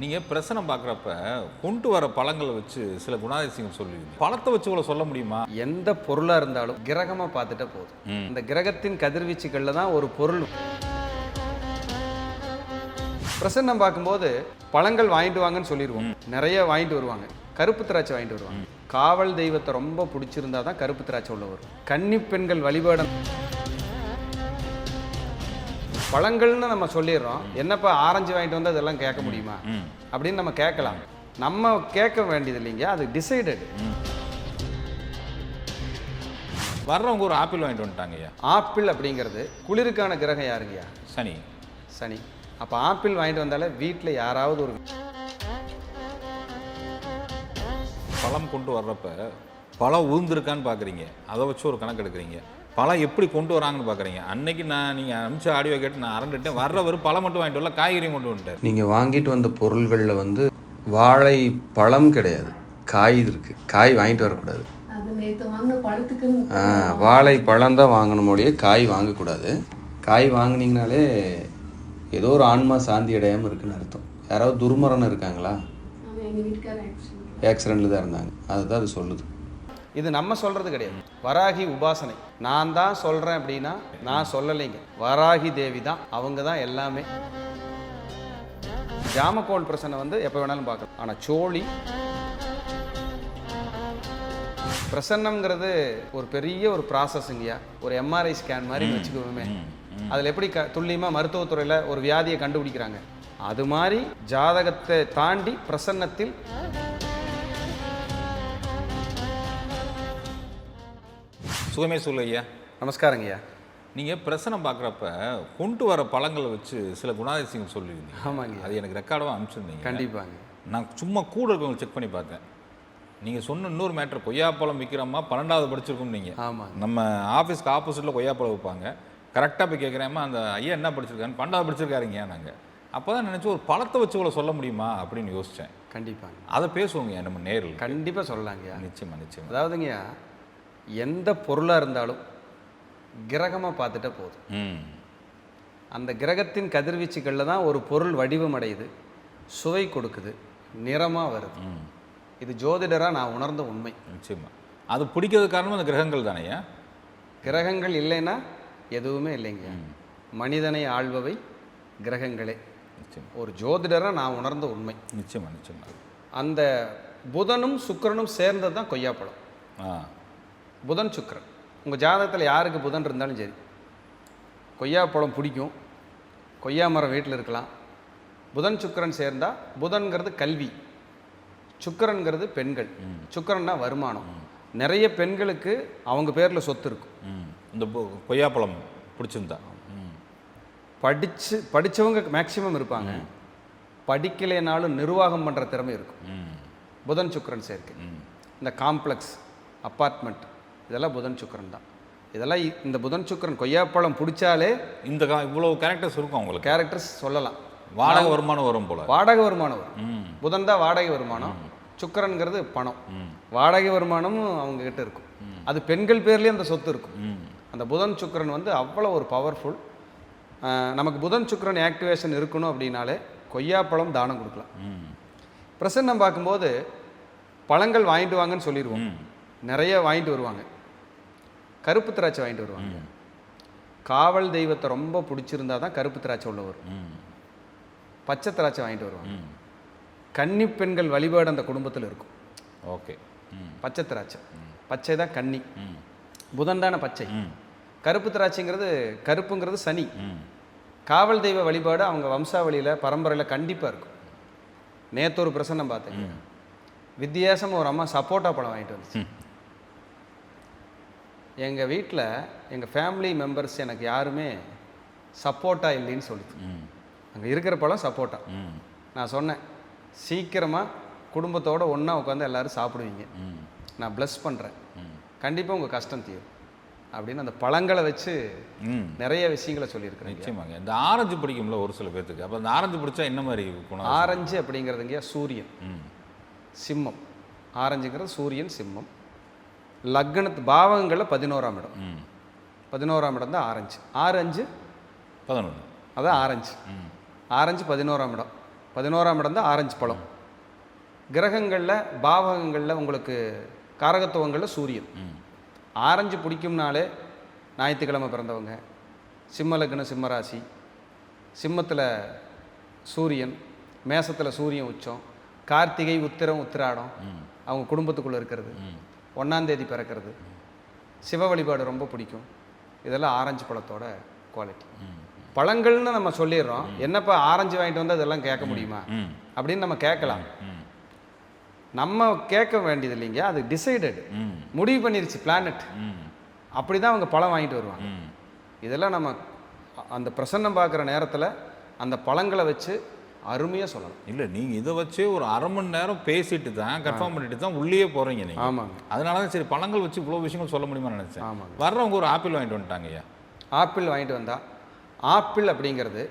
நீங்கள் பிரசனம் பார்க்குறப்ப கொண்டு வர பழங்களை வச்சு சில குணாதிசயங்கள் சொல்லுவீங்க பழத்தை வச்சு இவ்வளோ சொல்ல முடியுமா? எந்த பொருளாக இருந்தாலும் கிரகமாக பார்த்துட்டா போதும். இந்த கிரகத்தின் கதிர்வீச்சுகளில் தான் ஒரு பொருள். பிரசன்னம் பார்க்கும்போது பழங்கள் வாங்கிட்டு வாங்கன்னு சொல்லிடுவோம். நிறைய வாங்கிட்டு வருவாங்க. கருப்பு திராட்சை வாங்கிட்டு வருவாங்க. காவல் தெய்வத்தை ரொம்ப பிடிச்சிருந்தா தான் கருப்பு திராட்சை உள்ள வரும். கன்னி பெண்கள் வழிபாடு பழங்கள்னு நம்ம சொல்லிடுறோம். என்னப்பா ஆரஞ்சு வாங்கிட்டு வந்து அதெல்லாம் கேட்க முடியுமா? அப்படின்னு நம்ம கேட்கலாம். நம்ம கேட்க வேண்டியது இல்லைங்க அது டிசைடட் வர்றவங்க ஒரு ஆப்பிள் வாங்கிட்டு வந்துட்டாங்க ஐயா. ஆப்பிள் அப்படிங்கிறது குளிருக்கான கிரகம் யாருங்கய்யா சனி. சனி. அப்போ ஆப்பிள் வாங்கிட்டு வந்தாலே வீட்டில் யாராவது ஒரு பழம் கொண்டு வர்றப்ப பழம் உதிர்ந்திருக்கான்னு பார்க்குறீங்க அதை வச்சு ஒரு கணக்கு எடுக்கிறீங்க பழம் எப்படி கொண்டு வராங்கன்னு பார்க்குறீங்க அன்னைக்கு நான் நீங்கள் அனுப்பிச்ச ஆடியோ கேட்டு நான் அரண்டுட்டேன் வர்றவர் பழம் மட்டும் வாங்கிட்டு வரல காய்கறியும் கொண்டு வந்துட்டார். நீங்கள் வாங்கிட்டு வந்த பொருள்களில் வந்து வாழை பழம் கிடையாது. காய் இருக்கு. காய் வாங்கிட்டு வரக்கூடாது. அது நேத்து வாங்கின பழத்துக்குன்னு ஆ, வாழை பழம் தான் வாங்கணும் மொழியே காய் வாங்கக்கூடாது. காய் வாங்குனீங்கனாலே ஏதோ ஒரு ஆன்மா சாந்தி அடையாமல் இருக்குன்னு அர்த்தம். யாராவது துர்மரணம் இருக்காங்களா? ஆக்சிடெண்ட்டில் தான் இருந்தாங்க. அதுதான் அது சொல்லுது. இது நம்ம சொல்றது கிடையாது. வராகி உபாசனை. நான் தான் சொல்றேன் அப்படின்னா நான் சொல்லலைங்க. வராகி தேவி தான். அவங்க தான் எல்லாமே. ஜாமக்கோல் பிரச்சனை வந்து எப்போ வேணாலும் பார்க்கலாம். ஆனால் சோழி பிரசன்னம்ங்கிறது ஒரு பெரிய ஒரு ப்ராசஸ்ங்கய்யா ஒரு எம்ஆர்ஐ ஸ்கேன் மாதிரி வச்சுக்குவோமே. அதில் எப்படி க துல்லியமாக மருத்துவத்துறையில் ஒரு வியாதியை கண்டுபிடிக்கிறாங்க. அது மாதிரி ஜாதகத்தை தாண்டி பிரசன்னத்தில் சுகமே சொல்லு ஐயா. நமஸ்காரங்கய்யா நீங்கள் பிரசனம் பார்க்குறப்ப கொண்டு வர பழங்களை வச்சு சில குணாதிசயங்கள் சொல்லுவீங்க ஆமாங்க அது எனக்கு ரெக்கார்டாக அனுப்பிச்சிருந்தீங்க. கண்டிப்பாங்க. நான் சும்மா கூட இருக்கவங்க செக் பண்ணி பார்த்தேன். நீங்கள் சொன்ன இன்னொரு மேட்ரு கொய்யாப்பழம் விற்கிறோமா பன்னெண்டாவது படிச்சிருக்கோம் நீங்கள் ஆமாங்க. நம்ம ஆஃபீஸ்க்கு ஆப்போசிட்டில் கொய்யாப்பழம் வைப்பாங்க கரெக்டாக போய் கேட்குறேம்மா அந்த ஐயா என்ன படிச்சிருக்கான்னு பன்னெண்டாவது படிச்சிருக்காருங்க நாங்கள் அப்போ தான் நினச்சி ஒரு பழத்தை வச்சு இவ்வளோ சொல்ல முடியுமா அப்படின்னு யோசித்தேன் கண்டிப்பாங்க. அதை பேசுவோங்க நம்ம நேரில். கண்டிப்பாக சொல்லலாங்கய்யா நிச்சயமா நிச்சயமா. அதாவதுங்கய்யா எந்த பொருளாக இருந்தாலும் கிரகமாக பார்த்துட்டா போதும். அந்த கிரகத்தின் கதிர்வீச்சுகளில் தான் ஒரு பொருள் வடிவம் அடையுது சுவை கொடுக்குது நிறமாக வருது. இது ஜோதிடராக நான் உணர்ந்த உண்மை. நிச்சயமா. அது பிடிக்கிறது காரணம் அந்த கிரகங்கள் தானேயா கிரகங்கள் இல்லைன்னா எதுவுமே இல்லைங்க. மனிதனை ஆள்பவை கிரகங்களே. ஒரு ஜோதிடராக நான் உணர்ந்த உண்மை. நிச்சயமா நிச்சயமா. அந்த புதனும் சுக்கிரனும் சேர்ந்தது தான் கொய்யாப்பழம் ஆ. புதன் சுக்கிரன். உங்கள் ஜாதகத்தில் யாருக்கு புதன் இருந்தாலும் சரி. கொய்யாப்பழம் பிடிக்கும். கொய்யா மரம் வீட்டில் இருக்கலாம். புதன் சுக்கிரன் சேர்ந்தா புதன்கிறது கல்வி. சுக்கிரன்கிறது பெண்கள். சுக்கிரன்னா வருமானம். நிறைய பெண்களுக்கு அவங்க பேரில் சொத்து இருக்கும். இந்த கொய்யாப்பழம் பிடிச்சிருந்தா. ம். படித்து படித்தவங்க மேக்சிமம் இருப்பாங்க. படிக்கலைனாலும் நிர்வாகம் பண்ணுற திறமை இருக்கும். புதன் சுக்கிரன் சேர்க்கை. இந்த காம்ப்ளெக்ஸ் அப்பார்ட்மெண்ட் இதெல்லாம் புதன் சுக்கிரன் தான். இதெல்லாம் இந்த புதன் சுக்கிரன் கொய்யாப்பழம் பிடிச்சாலே இந்த கா இவ்வளோ கேரக்டர்ஸ் இருக்கும் அவங்களுக்கு. கேரக்டர்ஸ் சொல்லலாம். வாடகை வருமானம் வரும் போல. வாடகை வருமானம் வரும். புதன் தான் வாடகை வருமானம். சுக்கிரன்கிறது பணம். வாடகை வருமானமும் அவங்க கிட்ட இருக்கும் அது பெண்கள் பேர்லேயே அந்த சொத்து இருக்கும். அந்த புதன் சுக்கிரன் வந்து அவ்வளோ ஒரு பவர்ஃபுல் நமக்கு புதன் சுக்கிரன் ஆக்டிவேஷன் இருக்கணும் அப்படின்னாலே கொய்யாப்பழம் தானம் கொடுக்கலாம். பிரசன்னம் பார்க்கும்போது பழங்கள் வாங்கிட்டு வாங்கன்னு சொல்லிடுவோம். நிறைய வாங்கிட்டு வருவாங்க. கருப்பு திராட்சை வாங்கிட்டு வருவாங்க. காவல் தெய்வத்தை ரொம்ப பிடிச்சிருந்தா தான் கருப்பு திராட்சை உள்ள வரும். பச்சை திராட்சை வாங்கிட்டு வருவாங்க. கன்னி பெண்கள் வழிபாடு அந்த குடும்பத்தில் இருக்கும். ஓகே. பச்சை திராட்சை. பச்சை தான் கன்னி. ம். புதன் தானே பச்சை கருப்பு திராட்சைங்கிறது கருப்புங்கிறது சனி. காவல் தெய்வ வழிபாடு அவங்க வம்சாவளியில் பரம்பரையில் கண்டிப்பாக இருக்கும். நேத்து ஒரு பிரசன்னம் பார்த்தேன். வித்தியாசமாக ஒரு அம்மா சப்போட்டா பழம் வாங்கிட்டு வந்துச்சு. எங்கள் வீட்டில் எங்கள் ஃபேமிலி மெம்பர்ஸ் எனக்கு யாருமே சப்போட்டா இல்லைன்னு சொல்லுது அங்கே இருக்கிற பழம் சப்போட்டா ம். நான் சொன்னேன் சீக்கிரமாக குடும்பத்தோடு ஒன்றா உட்காந்து எல்லாரும் சாப்பிடுவீங்க. நான் ப்ளஸ் பண்ணுறேன் கண்டிப்பாக உங்கள் கஷ்டம் தீரும். அப்படின்னு அந்த பழங்களை வச்சு நிறைய விஷயங்களை சொல்லியிருக்கிறேன் நிச்சயமாங்க. இந்த ஆரஞ்சு பிடிக்கும்ல ஒரு சில பேர்த்துக்கு அப்போ இந்த ஆரஞ்சு பிடிச்சா என்ன மாதிரி குணம்? ஆரஞ்சு அப்படிங்கிறதுங்க சூரியன். ம். சிம்மம். ஆரஞ்சுங்கிறது சூரியன் சிம்மம். லக்னத்து பாவகங்களில் பதினோராம் இடம். பதினோராம் இடம் தான் ஆரஞ்சு. ஆரஞ்சு? பதினொன்று அதான் ஆரஞ்சு. ஆரஞ்சு பதினோராம் இடம். பதினோராம் இடம் தான் ஆரஞ்சு பழம். கிரகங்களில் பாவகங்களில் உங்களுக்கு காரகத்துவங்களில் சூரியன். ஆரஞ்சு பிடிக்கும்னாலே ஞாயிற்றுக்கிழமை பிறந்தவங்க. சிம்ம லக்னம் சிம்ம ராசி. சிம்மத்தில் சூரியன் மேசத்தில் சூரியன் உச்சம். கார்த்திகை உத்திரம் உத்திராடம். அவங்க குடும்பத்துக்குள்ளே இருக்கிறது. ஒன்றாந்தேதி பிறக்கிறது. சிவ வழிபாடு ரொம்ப பிடிக்கும். இதெல்லாம் ஆரஞ்சு பழத்தோட குவாலிட்டி பழங்கள்னு நம்ம சொல்லிடுறோம். என்னப்பா ஆரஞ்சு வாங்கிட்டு வந்து அதெல்லாம் கேட்க முடியுமா? அப்படின்னு நம்ம கேட்கலாம். நம்ம கேட்க வேண்டியது இல்லைங்க. அது டிசைடட் முடிவு பண்ணிருச்சு பிளானட் அப்படி தான் அவங்க பழம் வாங்கிட்டு வருவாங்க. இதெல்லாம் நம்ம அந்த பிரசன்னம் பார்க்குற நேரத்தில் அந்த பழங்களை வச்சு அருமையாக சொல்லலாம். இல்லை நீங்கள் இதை வச்சு ஒரு அரை மணி நேரம் பேசிட்டு தான் கன்ஃபார்ம் பண்ணிட்டு தான் உள்ளே போகிறீங்க நீங்கள் ஆமாங்க. அதனால தான் சரி பழங்கள் வச்சு இவ்வளோ விஷயங்கள் சொல்ல முடியுமா நினச்சேன். ஆமாங்க. வர்றவங்க ஒரு ஆப்பிள் வாங்கிட்டு வந்துட்டாங்க ஐயா. ஆப்பிள் வாங்கிட்டு வந்தா ஆப்பிள் அப்படிங்கிறது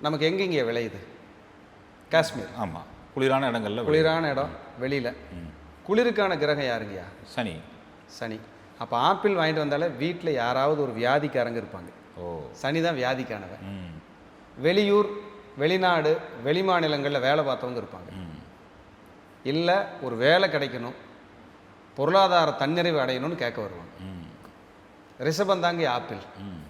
நமக்கு எங்கெங்கே விளையுது? காஷ்மீர். ஆமாம் குளிரான இடங்கள்ல. குளிரான இடம் வெளியில். குளிருக்கான கிரகம் யாருங்கய்யா? சனி. சனி. அப்போ ஆப்பிள் வாங்கிட்டு வந்தாலே வீட்டில் யாராவது ஒரு வியாதிக்காரங்க இருப்பாங்க. ஓ. சனி தான் வியாதிக்கானவன் வெளியூர் வெளிநாடு வெளிமாநிலங்களில் வேலை பார்த்தவங்க இருப்பாங்க. இல்லை ஒரு வேலை கிடைக்கணும் பொருளாதார தன்னிறைவு அடையணும்னு கேட்க வருவாங்க. ம் ரிஷபந்தாங்க ஆப்பிள். ம்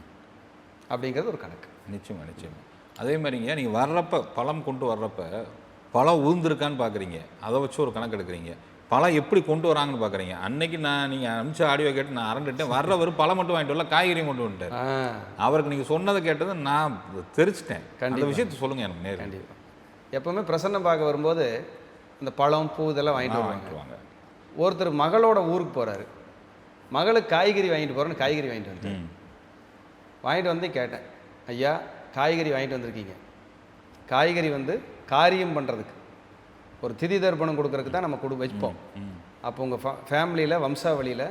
அப்படிங்கிறது ஒரு கணக்கு. நிச்சயமாக நிச்சயமாக அதே மாதிரிங்க நீங்கள் வர்றப்ப பழம் கொண்டு வர்றப்ப பழம் உதிர்ந்துருக்கான்னு பார்க்குறீங்க அதை வச்சு ஒரு கணக்கு எடுக்கிறீங்க. பழம் எப்படி கொண்டு வராங்கன்னு பார்க்குறீங்க அன்னைக்கு நான் நீங்கள் அனுப்பிச்ச ஆடியோ கேட்டு நான் அரண்டுட்டேன். வர்றவர் பழம் மட்டும் வாங்கிட்டு வரல காய்கறியும் கொண்டு வந்துட்டார். அவருக்கு நீங்கள் சொன்னதை கேட்டது நான் தெரிச்சிட்டேன் அந்த. விஷயத்தை சொல்லுங்கள் எனக்கு நேரம் கண்டிப்பாக எப்பவுமே பிரசன்னம் பார்க்க வரும்போது இந்த பழம் பூ இதெல்லாம் வாங்கிட்டு வருவாங்க. வாங்கிட்டு வாங்க. ஒருத்தர் மகளோட ஊருக்கு போகிறாரு மகளுக்கு காய்கறி வாங்கிட்டு போகிறேன்னு காய்கறி வாங்கிட்டு வந்து வாங்கிட்டு வந்து கேட்டேன் ஐயா காய்கறி வாங்கிட்டு வந்திருக்கீங்க. காய்கறி வந்து காரியம் பண்ணுறதுக்கு ஒரு திதி தர்ப்பணம் கொடுக்கறதுக்கு தான் நம்ம கொடு வைப்போம். அப்போ உங்கள் ஃபேமிலியில் வம்சாவளியில்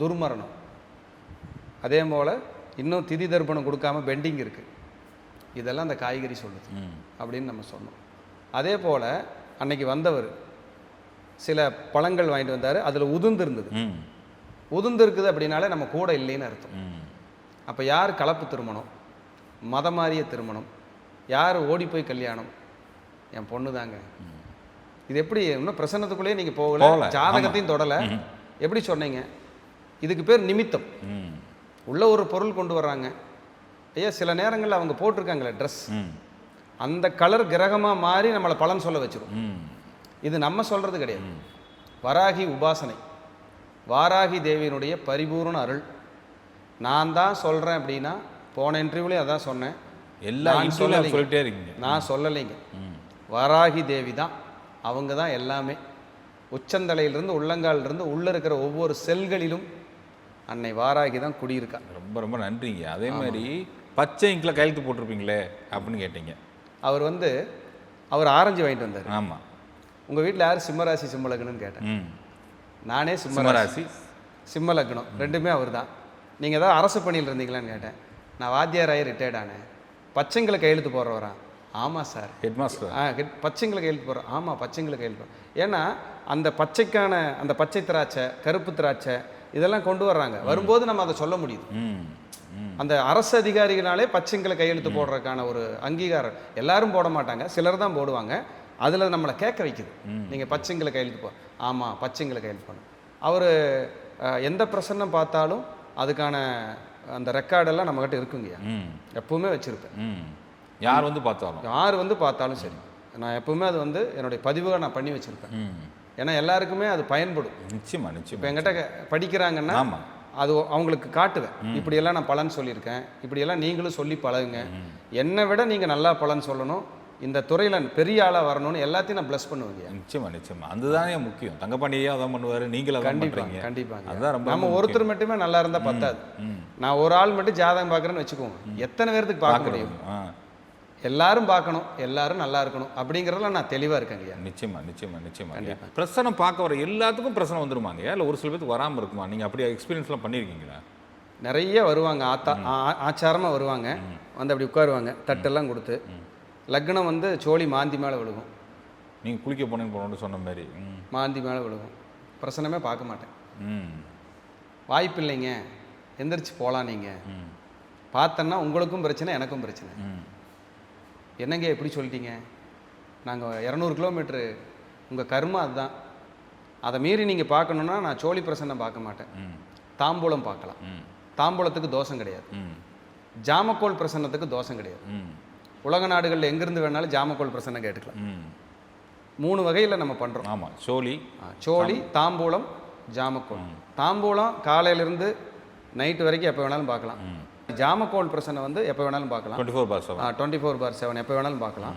துர்மரணம். அதே போல் இன்னும் திதி தர்ப்பணம் கொடுக்காம பெண்டிங் இருக்குது இதெல்லாம் அந்த காய்கறி சொல்லுது. அப்படின்னு நம்ம சொன்னோம். அதே போல் அன்னைக்கு வந்தவர் சில பழங்கள் வாங்கிட்டு வந்தார். அதில் உதிர்ந்து இருந்தது. உதிர்ந்து இருக்குது அப்படின்னாலே நம்ம கூட இல்லைன்னு அர்த்தம். அப்போ யார் கலப்பு திருமணம்? மதம் மாறிய திருமணம். யார் ஓடி போய் கல்யாணம்? என் பொண்ணு தாங்க இது எப்படி இன்னும் பிரசன்னத்துக்குள்ளேயே நீங்கள் போகல ஜாதகத்தையும் தொடலை. எப்படி சொன்னீங்க? இதுக்கு பேர் நிமித்தம். உள்ள ஒரு பொருள் கொண்டு வர்றாங்க. ஐயா சில நேரங்களில் அவங்க போட்டிருக்காங்களே ட்ரெஸ் அந்த கலர் கிரகமாக மாறி நம்மளை பலன் சொல்ல வச்சிரும். ம். இது நம்ம சொல்கிறது கிடையாது. வராகி உபாசனை. வாராகி தேவியினுடைய பரிபூர்ண அருள். நான் தான் சொல்கிறேன் அப்படின்னா போன இன்டர்வியூலேயும் அதான் சொன்னேன். எல்லா நான் இன்டர்வியூல சொல்லலைங்க. சொல்லிட்டே இருக்கீங்க. நான் சொல்லலைங்க. வராகி தேவி தான். அவங்க தான் எல்லாமே. உச்சந்தலையிலிருந்து உள்ளங்காலிலிருந்து உள்ளே இருக்கிற ஒவ்வொரு செல்களிலும் அன்னை வாராகி தான் குடியிருக்கா. ரொம்ப ரொம்ப நன்றிங்க. அதே மாதிரி பச்சை இங்கில் கையெழுத்து போட்டிருப்பீங்களே அப்படின்னு கேட்டீங்க. அவர் வந்து அவர் ஆரஞ்சு வாங்கிட்டு வந்தார். ஆமாம் உங்கள் வீட்டில் யார் சிம்மராசி சிம்மலக்னம்னு கேட்டேன். நானே சிம்மராசி. சிம்மராசி. சிம்ம லக்னம் ரெண்டுமே அவர் தான். நீங்கள் ஏதாவது அரசு பணியில் இருந்தீங்களான்னு கேட்டேன். நான் வாத்தியாராகி ரிட்டையர்ட் ஆனேன். பச்சைங்களை கையெழுத்து போடுறவரா? ஆமாம் சார். ஹெட் மாஸ்டர் ஆ ஹெட் பச்சைங்களை கையெழுத்து போடுறோம் ஆமாம் பச்சைங்களை கையெழுத்து போடுறோம் ஏன்னா அந்த பச்சைக்கான அந்த பச்சை திராட்சை கருப்பு திராட்சை இதெல்லாம் கொண்டு வர்றாங்க. வரும்போது நம்ம அதை சொல்ல முடியுது. அந்த அரசு அதிகாரிகளாலே பச்சைங்களை கையெழுத்து போடுறதுக்கான ஒரு அங்கீகாரம் எல்லாரும் போட மாட்டாங்க. சிலர் தான் போடுவாங்க. அதில் நம்மளை கேட்க வைக்குது. நீங்கள் பச்சைங்களை கையெழுத்து போ ஆமாம் பச்சைங்களை கையெழுத்து போடணும் அவர் எந்த பிரசன்னம் பார்த்தாலும் அதுக்கான அந்த ரெக்கார்டெல்லாம் நம்மக்கிட்ட இருக்குங்கய்யா. எப்பவுமே வச்சுருப்பேன். யார் வந்து பார்த்தாலும். யார் வந்து பார்த்தாலும் சரி. நான் எப்பவுமே அது வந்து என்னுடைய பதிவுகளை நான் பண்ணி வச்சுருப்பேன். ஏன்னா எல்லாருக்குமே அது பயன்படும். நிச்சயமா இப்போ நிச்சயமா. என்கிட்ட க- படிக்கிறாங்கன்னா ஆமாம் அது அவங்களுக்கு காட்டுவேன். இப்படியெல்லாம் நான் பலன் சொல்லியிருக்கேன். இப்படியெல்லாம் நீங்களும் சொல்லி பழகுங்க. என்னை விட நீங்கள் நல்லா பலன் சொல்லணும். இந்த துறையில் பெரிய ஆளாக வரணும்னு எல்லாத்தையும் நான் ப்ளஸ் பண்ணுவேங்க நிச்சயமா நிச்சயமா. அதுதானே முக்கியம். தங்கப்பாண்டியே அதான் பண்ணுவாரு. நீங்களும் அதான் கண்டிப்பாக கண்டிப்பாங்க அதுதான் ரொம்ப நம்ம ஒருத்தர் மட்டுமே நல்லா இருந்தால் பத்தாது. நான் ஒரு ஆள் மட்டும் ஜாதகம் பார்க்குறேன்னு வச்சுக்கோங்க. எத்தனை பேர்த்துக்கு பார்க்க முடியும்? எல்லாரும் பார்க்கணும் எல்லாரும் நல்லா இருக்கணும் அப்படிங்கிறதுல நான் தெளிவாக இருக்கேங்கய்யா நிச்சயமா நிச்சயமா நிச்சயமா பிரசனம் பார்க்க வர எல்லாத்துக்கும் பிரசனம் வந்துருமாங்க இல்லை ஒரு சில பேருக்கு வராமல் இருக்குமா? நீங்கள் அப்படியே எக்ஸ்பீரியன்ஸ்லாம் பண்ணியிருக்கீங்களா நிறைய வருவாங்க. ஆத்தா ஆ- ஆச்சாரமா வருவாங்க. வந்து அப்படி உட்காருவாங்க. தட்டெல்லாம் கொடுத்து. லக்னம் வந்து சோழி மாந்தி மேலே விழுகும். நீங்கள் குளிக்க போனேன்னு போனோன்னு சொன்ன மாதிரி. மாந்தி மேலே விழுகும். பிரசனமே பார்க்க மாட்டேன். ம். வாய்ப்பு இல்லைங்க. எந்திரிச்சு போகலாம் நீங்கள் பார்த்தேன்னா உங்களுக்கும் பிரச்சனை எனக்கும் பிரச்சனை. ம். என்னங்க எப்படி சொல்லிட்டீங்க? நாங்கள் இரநூறு கிலோமீட்ரு உங்கள் கர்மா அதுதான். அதை மீறி நீங்கள் பார்க்கணுன்னா நான் சோழி பிரசன்னம் பார்க்க மாட்டேன். தாம்பூலம் பார்க்கலாம். தாம்பூலத்துக்கு தோஷம் கிடையாது. ஜாமக்கோல் பிரசன்னத்துக்கு தோஷம் கிடையாது. உலக நாடுகளில் எங்கேருந்து வேணாலும் ஜாமக்கோல் பிரசன்னம் கேட்டுக்கலாம். மூணு வகையில் நம்ம பண்ணுறோம் ஆமாம் சோழி சோழி தாம்பூலம் ஜாமக்கோல். தாம்பூலம் காலையிலேருந்து நைட்டு வரைக்கும் எப்போ வேணாலும் பார்க்கலாம். ஜாமக்கோல் பிரசனை வந்து எப்போ வேணாலும் பார்க்கலாம். Twenty four bar seven twenty four bar seven எப்போ வேணாலும் பார்க்கலாம்.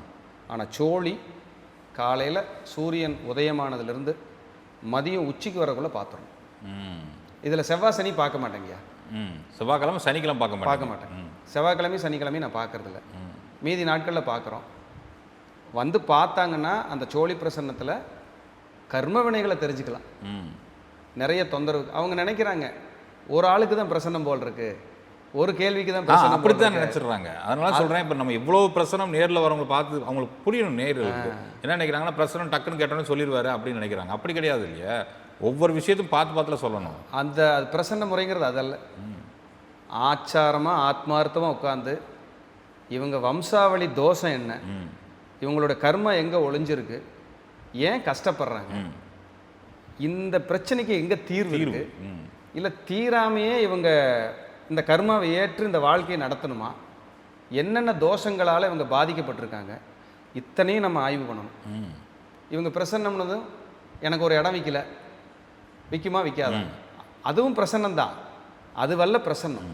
ஆனால் சோழி காலையில் சூரியன் உதயமானதுலேருந்து மதியம் உச்சிக்கு வரக்குள்ளே பார்த்துரும் இதில் செவ்வாய் சனி பார்க்க மாட்டேங்கய்யா. ம். செவ்வாய்க்கிழமை சனிக்கிழமை பார்க்க மாட்டேன் பார்க்க மாட்டேன் செவ்வாய்க்கிழமையும் சனிக்கிழமையும் நான் பார்க்கறதில்ல. மீதி நாட்களில் பார்க்குறோம். வந்து பார்த்தாங்கன்னா அந்த சோழி பிரசன்னத்தில் கர்ம வினைகளை தெரிஞ்சுக்கலாம். ம். நிறைய தொந்தரவு. அவங்க நினைக்கிறாங்க ஒரு ஆளுக்கு தான் பிரசன்னம் போல் இருக்கு. ஒரு கேள்விக்கு தான் அப்படித்தான் இருக்கு. நினைச்சிடுறாங்க. அதனால சொல்றேன் இப்போ நம்ம இவ்வளவு பிரசனம் நேர்ல வரவங்க பார்த்து அவங்களுக்கு புரியணும் நேர்களுக்கு என்ன நினைக்கிறாங்கன்னா பிரசனம் டக்குன்னு கேட்டோன்னு சொல்லிடுவாரு அப்படின்னு நினைக்கிறாங்க. அப்படி கிடையாது இல்லையா? ஒவ்வொரு விஷயத்தையும் பார்த்து பார்த்துல சொல்லணும். அந்த பிரசன்ன முறைங்கிறது அதல்ல. ஆச்சாரமாக ஆத்மார்த்தமாக உட்காந்து இவங்க வம்சாவளி தோஷம் என்ன? இவங்களோட கர்மா எங்கே ஒளிஞ்சிருக்கு? ஏன் கஷ்டப்படுறாங்க? இந்த பிரச்சனைக்கு எங்கே தீர்வு இருக்கு? இல்லை தீராமையே இவங்க இந்த கர்மாவை ஏற்று இந்த வாழ்க்கையை நடத்தணுமா? என்னென்ன தோஷங்களால் இவங்க பாதிக்கப்பட்டிருக்காங்க? இத்தனையும் நம்ம ஆய்வு பண்ணணும். இவங்க பிரசன்னம்னதும் எனக்கு ஒரு இடம் விற்கல விற்குமா விற்காதா அதுவும் பிரசன்னம் தான். அது வல்ல பிரசன்னம்.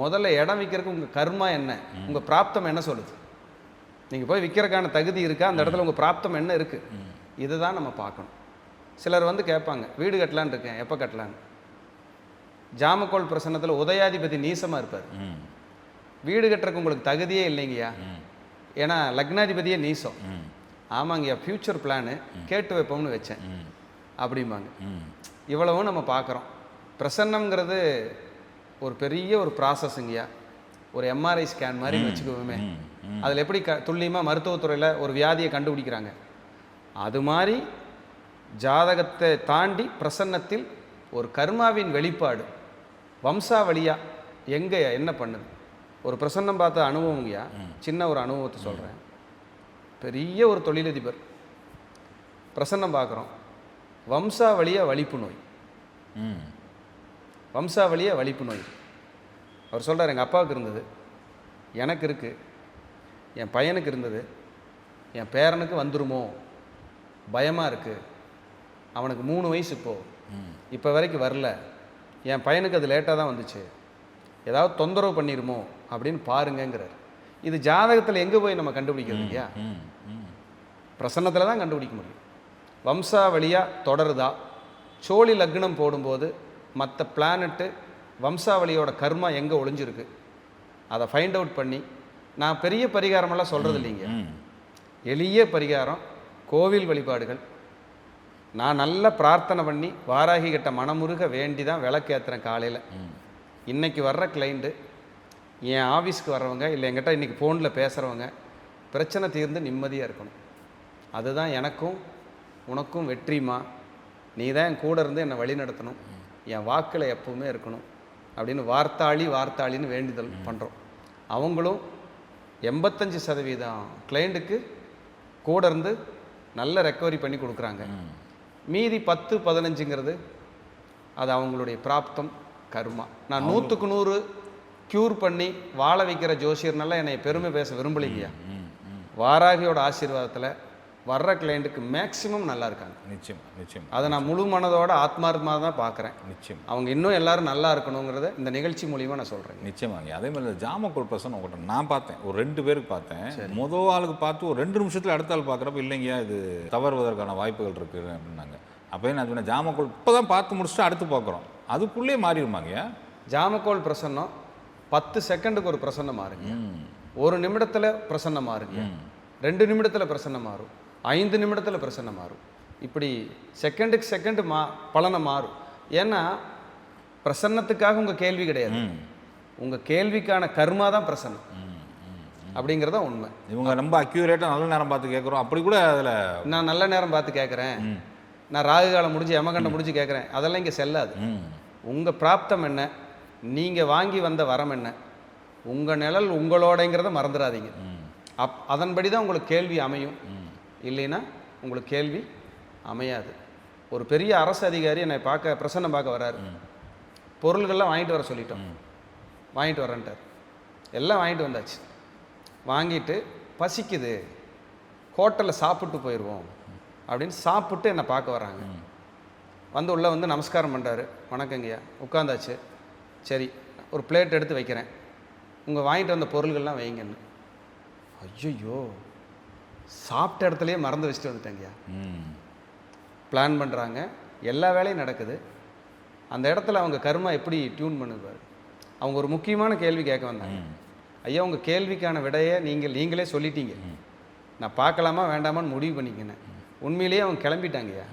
முதல்ல இடம் விற்கிறதுக்கு உங்கள் கர்மா என்ன? உங்கள் பிராப்தம் என்ன சொல்லுது? நீங்கள் போய் விற்கிறதுக்கான தகுதி இருக்கா? அந்த இடத்துல உங்கள் பிராப்தம் என்ன இருக்குது இதுதான் நம்ம பார்க்கணும். சிலர் வந்து கேட்பாங்க வீடு கட்டலான்னு இருக்கேன் எப்போ கட்டலான்னு ஜாமக்கோல் பிரசன்னத்தில் உதயாதிபதி நீசமாக இருப்பார். வீடு கட்டுறதுக்கு உங்களுக்கு தகுதியே இல்லைங்கய்யா. ஏன்னா லக்னாதிபதியே நீசம். ஆமாங்கய்யா ஃப்யூச்சர் பிளானு கேட்டு வைப்போம்னு வச்சேன். அப்படிம்பாங்க. இவ்வளவும் நம்ம பார்க்குறோம் பிரசன்னம்ங்கிறது ஒரு பெரிய ஒரு ப்ராசஸ்ங்கய்யா ஒரு எம்ஆர்ஐ ஸ்கேன் மாதிரி வச்சுக்குவோமே அதில் எப்படி க துல்லியமாக மருத்துவத்துறையில் ஒரு வியாதியை கண்டுபிடிக்கிறாங்க. அது மாதிரி ஜாதகத்தை தாண்டி பிரசன்னத்தில் ஒரு கர்மாவின் வெளிப்பாடு. வம்சாவளியாக எங்கே என்ன பண்ணுது? ஒரு பிரசன்னம் பார்த்த அனுபவங்கய்யா சின்ன ஒரு அனுபவத்தை சொல்கிறேன் பெரிய ஒரு தொழிலதிபர். பிரசன்னம் பார்க்குறோம். வம்சாவளியாக வலிப்பு நோய். வம்சாவளியாக வலிப்பு நோய். அவர் சொல்றார் எங்கள் அப்பாவுக்கு இருந்தது. எனக்கு இருக்குது என் பையனுக்கு இருந்தது. என் பேரனுக்கு வந்துருமோ? பயமாக இருக்குது அவனுக்கு மூணு வயசு இப்போது இப்போ வரைக்கும் வரல. என் பையனுக்கு அது லேட்டாக தான் வந்துச்சு. ஏதாவது தொந்தரவு பண்ணிருமோ அப்படின்னு பாருங்கங்கிறார். இது ஜாதகத்தில் எங்கே போய் நம்ம கண்டுபிடிக்கிறது இல்லையா? பிரசன்னத்தில் தான் கண்டுபிடிக்க முடியும். வம்சாவளியாக தொடருதா? சோழி லக்னம் போடும்போது மற்ற பிளானட்டு வம்சாவளியோட கர்மா எங்கே ஒளிஞ்சிருக்கு? அதை ஃபைண்ட் அவுட் பண்ணி நான் பெரிய பரிகாரமெல்லாம் சொல்கிறது இல்லைங்க. எளிய பரிகாரம் கோவில் வழிபாடுகள் நான் நல்ல பிரார்த்தனை பண்ணி வாராகி கிட்ட மனமுருக வேண்டி தான் விளக்கேற்றுறேன் காலையில். ம். இன்னைக்கு வர்ற கிளைண்ட்டு என் ஆஃபீஸ்க்கு வர்றவங்க இல்லை என்கிட்ட இன்றைக்கி ஃபோனில் பேசுகிறவங்க பிரச்சனை தீர்ந்து நிம்மதியாக இருக்கணும். அதுதான் எனக்கும் உனக்கும் வெற்றிமா நீ தான் என் கூட இருந்து என்னை வழி நடத்தணும் என் வாக்கில் எப்பவுமே இருக்கணும். அப்படின்னு வார்த்தாளி வார்த்தாளின்னு வேண்டுதல் பண்ணுறோம் அவங்களும் எண்பத்தஞ்சு சதவீதம் கிளைண்ட்டுக்கு கூட இருந்து நல்ல ரெக்கவரி பண்ணி கொடுக்குறாங்க. மீதி பத்து பதினஞ்சுங்கிறது அது அவங்களுடைய பிராப்தம் கர்மா. நான் நூற்றுக்கு நூறு க்யூர் பண்ணி வாழ வைக்கிற ஜோசியர்னால என்னை பெருமை பேச விரும்பலைங்கய்யா. வாராகியோட ஆசீர்வாதத்தில் வர்ற கிளைண்ட்டுக்கு மேக்ஸிமம் நல்லா இருக்காங்க. நிச்சயம் நிச்சயம். அதை நான் முழு மனதோட ஆத்மார்த்தமாக தான் பார்க்குறேன். நிச்சயம். அவங்க இன்னும் எல்லாரும் நல்லா இருக்கணுங்கிறத இந்த நிகழ்ச்சி மூலியமாக நான் சொல்கிறேன் நிச்சயமாங்க அதே மாதிரி ஜாமக்கோல் பர்சன் உங்கள்கிட்ட நான் பார்த்தேன். ஒரு ரெண்டு பேருக்கு பார்த்தேன். முதல் ஆளுக்கு பார்த்து ஒரு ரெண்டு நிமிஷத்தில் அடுத்த ஆள் பார்க்குறப்ப இல்லைங்கய்யா இது தவறுவதற்கான வாய்ப்புகள் இருக்குது அப்படின்னாங்க. அப்போ நான் சொன்னேன் ஜாமக்கோல் இப்போ தான் பார்த்து முடிச்சுட்டு அடுத்து பார்க்குறோம். அதுக்குள்ளேயே மாறிடுமாங்கய்யா ஜாமக்கோல் பிரசன்னம் பத்து செகண்டுக்கு ஒரு பிரசன்னம் மாறுங்க. ஒரு நிமிடத்தில் பிரசன்னம் மாறுங்க. ரெண்டு நிமிடத்தில் பிரசன்னம் மாறும். ஐந்து நிமிடத்தில் பிரசன்னம் மாறும். இப்படி செகண்டுக்கு செகண்டு மா பலனை மாறும். ஏன்னா பிரசன்னத்துக்காக உங்கள் கேள்வி கிடையாது. உங்கள் கேள்விக்கான கர்மா தான் பிரசன்னம். அப்படிங்கிறதா உண்மை. இவங்க ரொம்ப அக்யூரேட்டாக நல்ல நேரம் பார்த்து கேட்குறோம் அப்படி கூட அதில் நான் நல்ல நேரம் பார்த்து கேட்குறேன் நான் ராகு காலம் முடிஞ்சு யமகண்டம் முடிஞ்சு கேட்குறேன் அதெல்லாம் இங்கே செல்லாது. உங்கள் பிராப்தம் என்ன? நீங்கள் வாங்கி வந்த வரம் என்ன? உங்கள் நிழல் உங்களோடங்கிறத மறந்துடாதீங்க. அப் அதன்படி தான் உங்களுக்கு கேள்வி அமையும். இல்லைன்னா உங்களுக்கு கேள்வி அமையாது. ஒரு பெரிய அரசு அதிகாரி என்னை பார்க்க பிரசன்னம் பார்க்க வராரு. பொருள்கள்லாம் வாங்கிட்டு வர சொல்லிட்டோம். வாங்கிட்டு வரேன்ட்டார். எல்லாம் வாங்கிட்டு வந்தாச்சு. வாங்கிட்டு பசிக்குது. ஹோட்டலில் சாப்பிட்டு போயிடுவோம் அப்படின்னு சாப்பிட்டு என்னை பார்க்க வராங்க. வந்து உள்ளே வந்து நமஸ்காரம் பண்ணுறாரு வணக்கங்கய்யா உட்காந்தாச்சு. சரி ஒரு பிளேட் எடுத்து வைக்கிறேன். உங்கள் வாங்கிட்டு வந்த பொருள்கள்லாம் வைங்கன்னு. ஐயோ சாப்பிட்ட இடத்துலையே மறந்து வச்சுட்டு வந்துட்டேங்கய்யா ம். பிளான் பண்ணுறாங்க எல்லா வேலையும் நடக்குது. அந்த இடத்துல அவங்க கர்மா எப்படி டியூன் பண்ணுது பாரு. அவங்க ஒரு முக்கியமான கேள்வி கேட்க வந்தாங்க. ஐயா உங்கள் கேள்விக்கான விடையை நீங்கள் நீங்களே சொல்லிட்டீங்க. நான் பார்க்கலாமா வேண்டாமான்னு முடிவு பண்ணிக்கினேன். உண்மையிலேயே அவங்க கிளம்பிட்டாங்கய்யா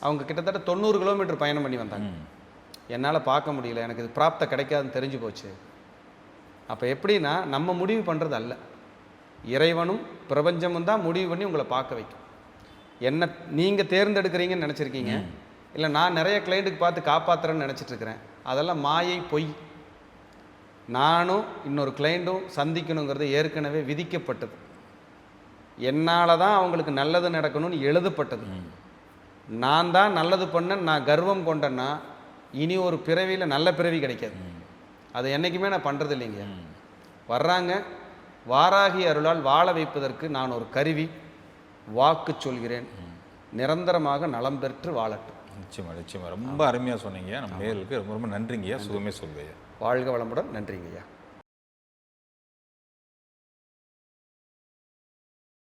அவங்க கிட்டத்தட்ட தொண்ணூறு கிலோமீட்டர் பயணம் பண்ணி வந்தாங்க. என்னால் பார்க்க முடியல. எனக்கு இது பிராப்த கிடைக்காதுன்னு தெரிஞ்சு போச்சு. அப்போ எப்படின்னா நம்ம முடிவு பண்ணுறது அல்ல. இறைவனும் பிரபஞ்சமும் தான் முடிவு பண்ணி உங்களை பார்க்க வைக்கும். என்ன நீங்கள் தேர்ந்தெடுக்கிறீங்கன்னு நினச்சிருக்கீங்க. இல்லை நான் நிறைய கிளைண்ட்டுக்கு பார்த்து காப்பாற்றுறேன்னு நினச்சிட்டு இருக்கிறேன் அதெல்லாம் மாயை பொய். நானும் இன்னொரு கிளைண்ட்டும் சந்திக்கணுங்கிறது ஏற்கனவே விதிக்கப்பட்டது. என்னால் தான் அவங்களுக்கு நல்லது நடக்கணும்னு எழுதப்பட்டது. நான் தான் நல்லது பண்ணேன் நான் கர்வம் கொண்டேன்னா இனி ஒரு பிறவியில் நல்ல பிறவி கிடைக்காது. அது என்றைக்குமே நான் பண்ணுறது இல்லைங்க வர்றாங்க வாராகி அருளால் வாழ வைப்பதற்கு நான் ஒரு கருவி வாக்கு சொல்கிறேன். நிரந்தரமாக நலம் பெற்று வாழட்டும். நிச்சயமா நிச்சயமா. ரொம்ப அருமையாக சொன்னீங்க. நம்ம நேர்களுக்கு ரொம்ப ரொம்ப நன்றிங்கய்யா. சுகமே சொல்வையா வாழ்க வளமுடன். நன்றிங்கய்யா.